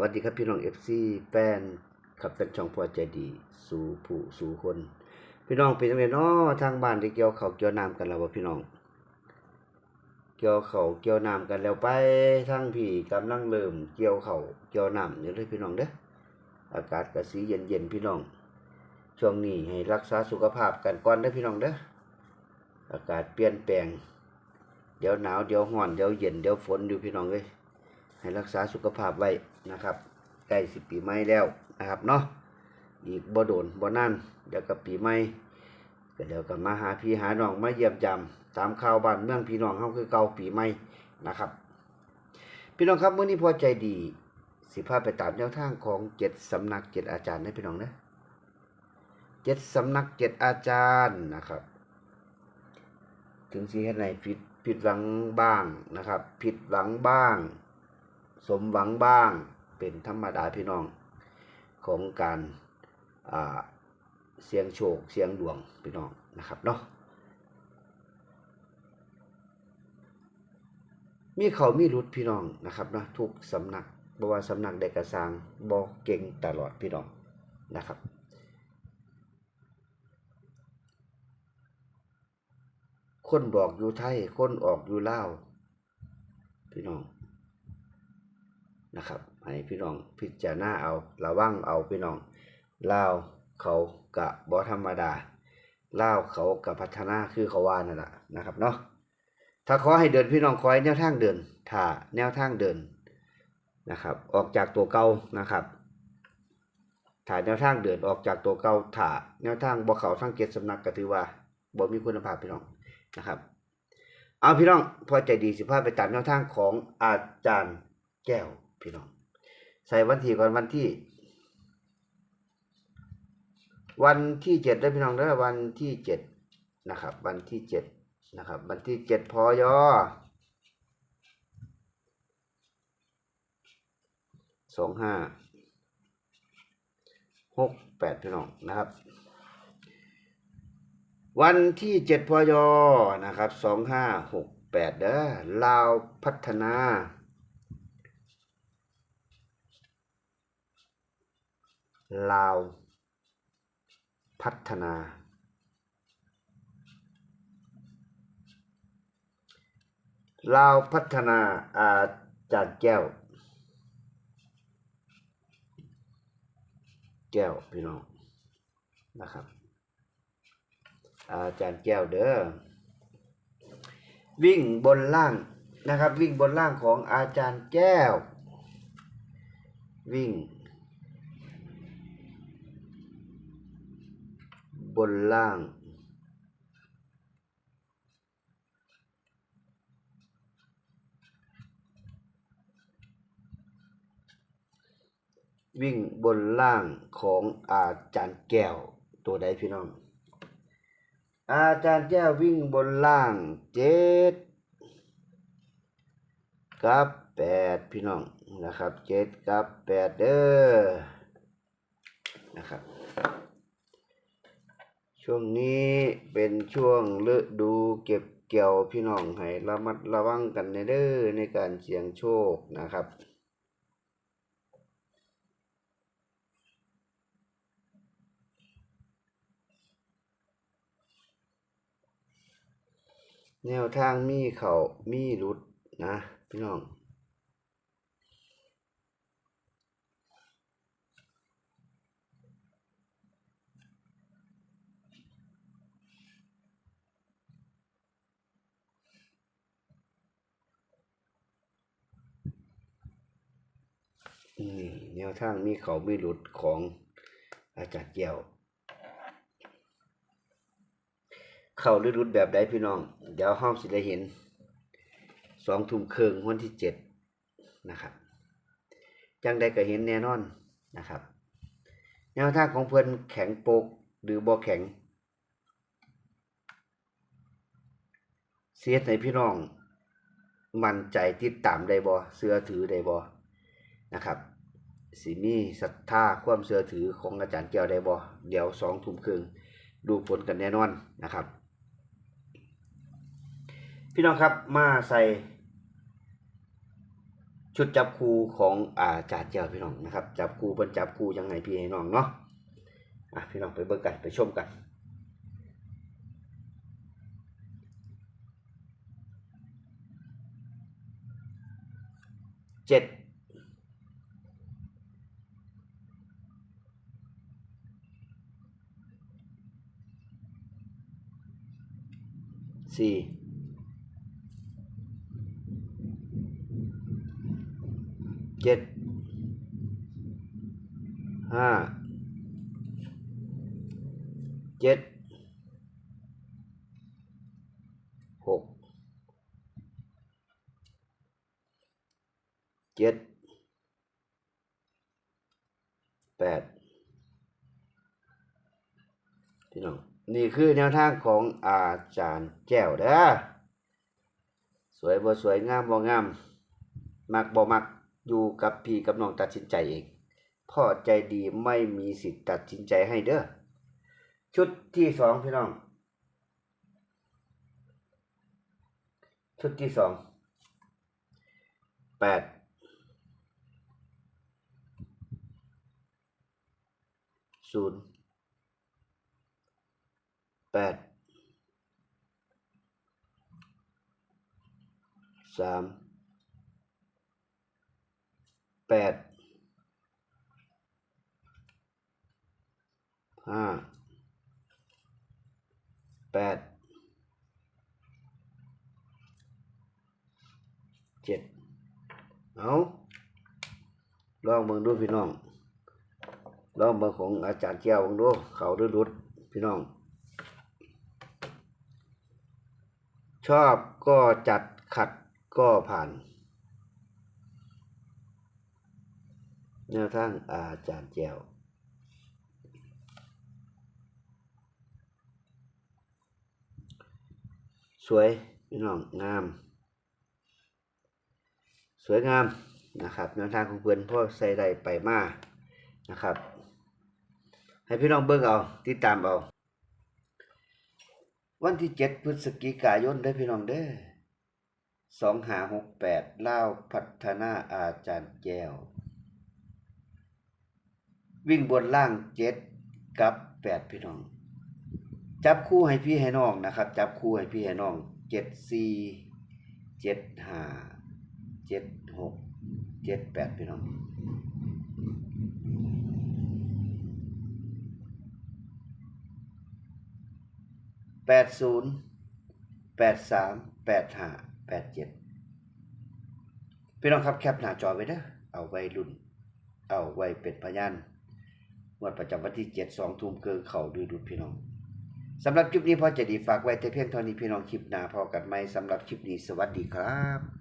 วัสดีครับพี่น้องเอฟซีแฟนขับเป็นช่องพอใจดี สู่ผู้สู่คน พี่น้องเป็นจังไดเนาะทางบ้านได้เกี่ยวข้าเกี่ยวน้ำกันแล้วบ่พี่น้อง เกี่ยวข้าเกี่ยวน้ำกันแล้วไปทางพี่กำลังเริ่มเกี่ยวข้าเกี่ยวน้ำอยู่เลยพี่น้องเด้ออากาศก็สีเย็นๆพี่น้อง ช่วงนี้ให้รักษาสุขภาพกันก่อนเด้อพี่น้องเด้ออากาศเปลี่ยนแปลง เดี๋ยวหนาวเดี๋ยวร้อนเดี๋ยวเย็นเดี๋ยวฝนอยู่พี่น้องเอ้ย ให้รักษาสุขภาพไว้นะครับใกล้สิปีใหม่แล้วนะครับเนาะอีกบ่โดนบ่นานเดี๋ยวกับปีใหม่ก็เดี๋ยวก็มาหาพี่หาน้องมาเยี่ยมยามตามข่าวบ้านเมืองพี่น้องเฮาคือเก่าปีใหม่นะครับ พี่น้องครับเมื้อนี้พอใจดีสิพาพไปตามแนวทางของเจ็ดสำนักเจ็ดอาจารย์นะพี่น้องนะเจ็ดสำนักเจ็ดอาจารย์นะครับ ถึงสิเฮ็ดให้ผิดผิดหวังบ้างนะครับ ผิดหวังบ้าง สมหวังบ้างเป็นธรรมดาพี่น้องของการาเสียงโชคเสียงดวงพี่น้องนะครับเนาะมีเขามีรุดพี่น้องนะครับนะทุกสำนักบ่ว่าสำนักใดกระสร้างบ่เก่งตลอดพี่น้องนะครับ คนบอกอยู่ไทย คนออกอยู่ล่าพี่น้อง นะครับให้พี่น้องพิจารณาเอาระวังเอาพี่น้องลาวเขากะบ่ธรรมดาลาวเขากะพัฒนาคือเขาว่านั่นแหละนะครับเนาะถ้าขอให้เดินพี่น้องขอให้แนวทางเดินถ้าแนวทางเดินนะครับ ออกจากตัวเก่านะครับถ้าแนวทางเดินออกจากตัวเก่าถ้าแนวทางบ่เขาทั้งเกตสำนักก็ถือว่าบ่มีคุณภาพพี่น้องนะครับ เอาพี่น้องพอใจดีสิพาไปตามแนวทางของอาจารย์แก้ว พี่น้อง ใส่วันที่ก่อนวันที่ วันที่เจ็ดได้พี่น้องได้อวันที่เจ็ดนะครับ วันที่เจ็ดนะครับ วันที่เจ็ดพอยสองห้าหกแปดพี่น้องนะครับ วันที่เจ็ดพอยนะครับสองห้าหกแปดเด้อลาวพัฒนา ลาว พัฒนา ลาวพัฒนาอาจารย์แก้ว แก้วพี่น้องนะครับ อาจารย์แก้วเด้อ วิ่งบนล่างนะครับ วิ่งบนล่างของอาจารย์แก้ว วิ่ง บนล่าง วิ่งบนล่างของอาจารย์แก้วตัวใดพี่น้อง อาจารย์แก้ววิ่งบนล่างเจ็ดกับแปดพี่น้องนะครับเจ็ดกับแปดเด้อนะครับ ช่วงนี้เป็นช่วงฤดูเก็บเกี่ยวพี่น้องให้ระมัดระวังกันในเด้อในการเสี่ยงโชคนะครับแนวทางมีเขามีรุดนะ พี่น้อง นี่แนวทางมีเขาไมีหลุดของอาจารย์เกี่ยวเข้าหรือหลุดแบบใดพี่น้อง เดี๋ยวห้องสิได้เห็นสองทุ่มครึ่งวันที่เจ็ดนะครับจังใดก็เห็นแน่นอนนะครับ แนวทางของเพื่อนแข็งโปกหรือบ่แข็งเสียในพี่น้อง มั่นใจติดตามได้บ่เสื้อถือได้บ่ นะครับสิมีศรัทธาความเชื่อถือของอาจารย์แก้วได้บ่เดี๋ยวสองทุ่มครึ่งดูผลกันแน่นอนนะครับ พี่น้องครับมาใส่ ชุดจับคู่ของอาจารย์เจ้าพี่น้องนะครับ จับคู่เพิ่นจับคู่ยังไงพี่น้องเนาะอะพี่น้องไปเบิ่งกันไปชมกันเจ็ด สี่เจ็ดห้าเจ็ดหกเจ็ดแปดพี่ นี่คือแนวทางของอาจารย์แก้วเด้อสวยบ่สวยงามบ่งาม มักบ่มักอยู่กับพี่กับน้องตัดสินใจเองพ่อใจดีไม่มีสิทธิ์ตัดสินใจให้เด้อชุดที่สองพี่น้อง ชุดที่สองแปดศูนย์ แปดสามแปดห้าแปดเจ็ดเอาลองเบิ่งดูพี่น้องลองเบิ่งของอาจารย์แก้วเบิ่งดูเขาหรือรุดพี่น้อง ชอบก็จัดขัดก็ผ่าน แนวทางอาจารย์แก้วสวยพี่น้องงาม สวยงามนะครับแนวทางของเพื่อนพ่อใส่ได้ไปมานะครับ ให้พี่น้องเบิ่งเอาติดตามเอา วันที่เจ็ดพฤศจิกายนได้พี่น้องเด้อสองหาหกแปดเล่าพัฒนาอาจารย์แก้ว วิ่งบนล่างเจ็ดกับแปดพี่น้อง จับคู่ให้พี่ให้น้องนะครับ จับคู่ให้พี่ให้น้องเจ็ดสี่เจ็ดห้าเจ็ดหกเจ็ดแปดพี่น้อง แปดศูนย์แปดสามแปดห้าแปดเจ็ดพี่น้องครับแคปหน้าจอไว้นะเอาไว้รุ่น เอาไว้เป็นพยานงวดประจำวันที่เจ็ดสองทุ่มเกินเข่าดูดูพี่น้องสำหรับคลิปนี้พอจะดีฝากไว้แต่เพียงเท่านี้พี่น้องคลิปหน้าพอกันไหมสำหรับคลิปนี้สวัสดีครับ